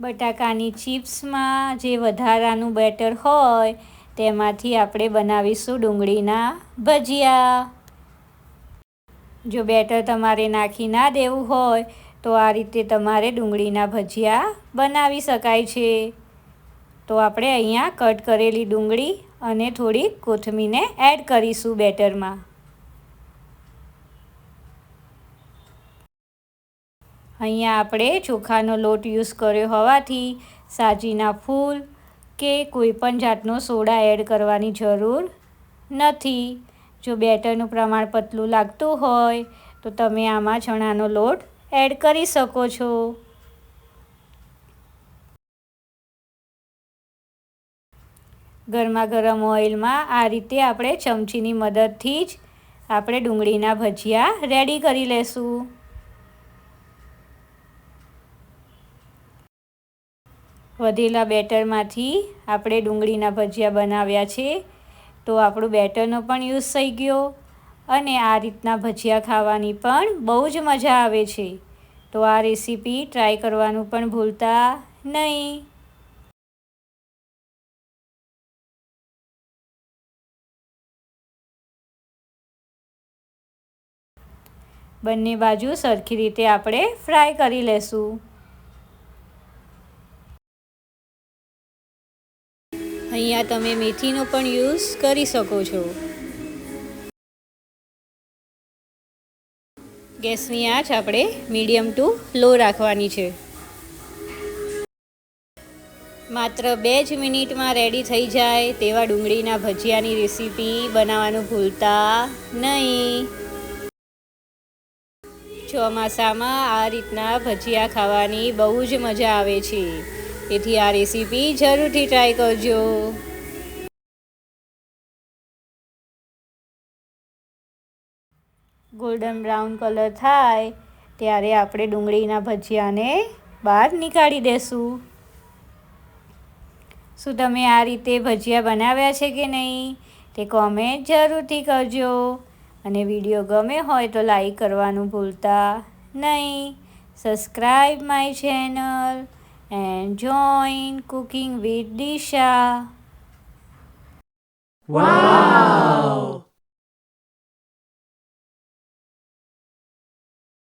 બટાકાની ચિપ્સમાં જે વધારાનું બેટર હોય, તેમાંથી આપણે બનાવીશું ડુંગળીના ભજીયા. જો બેટર તમારે નાખી ના દેવું હોય, તો આ રીતે તમારે ડુંગળીના ભજીયા બનાવી શકાય છે. તો આપણે અહીંયા કટ કરેલી ડુંગળી અને થોડી કોથમીને એડ કરીશું બેટરમાં. અહીંયા આપણે ચોખાનો લોટ યુઝ કર્યો હોવાથી સાજીના ફૂલ કે કોઈ પણ જાતનો સોડા એડ કરવાની જરૂર નથી. જો બેટરનું પ્રમાણ પતલું લાગતું હોય, તો તમે આમાં ચણાનો લોટ એડ કરી શકો છો. ગરમા ગરમ ઓઇલમાં આ રીતે આપણે ચમચીની મદદથી જ આપણે ડુંગળીના ભજીયા રેડી કરી લેશું. વધેલા બેટરમાંથી આપણે ડુંગળીના ભજીયા બનાવ્યા છે. તો આપણું બેટરનો પણ યુઝ થઈ ગયો અને આ રીતના ભજીયા ખાવાની પણ બહુ જ મજા આવે છે. તો આ રેસીપી ટ્રાય કરવાનું પણ ભૂલતા નહીં. બંને બાજુ સરખી રીતે આપણે ફ્રાય કરી લેશું. અહીંયા તમે મેથીનો પણ યુઝ કરી શકો છો. ગેસની આંચ આપણે મીડિયમ ટુ લો રાખવાની છે. માત્ર બે જ મિનિટમાં રેડી થઈ જાય તેવા ડુંગળીના ભજીયાની રેસીપી બનાવવાનું ભૂલતા નહીં. ચોમાસામાં આ રીતના ભજીયા ખાવાની બહુ જ મજા આવે છે. તેથી આ રેસીપી જરૂરથી ટ્રાય કરજો. ગોલ્ડન બ્રાઉન કલર થાય, ત્યારે આપણે ડુંગળીના ભજીયાને બહાર નીકાળી દેશું. શું તમે આ રીતે ભજીયા બનાવ્યા છે કે નહીં, તે કોમેન્ટ જરૂરથી કરજો. અને વીડિયો ગમે હોય તો લાઈક કરવાનું ભૂલતા નહીં. Subscribe my channel and join cooking with Disha. Wow!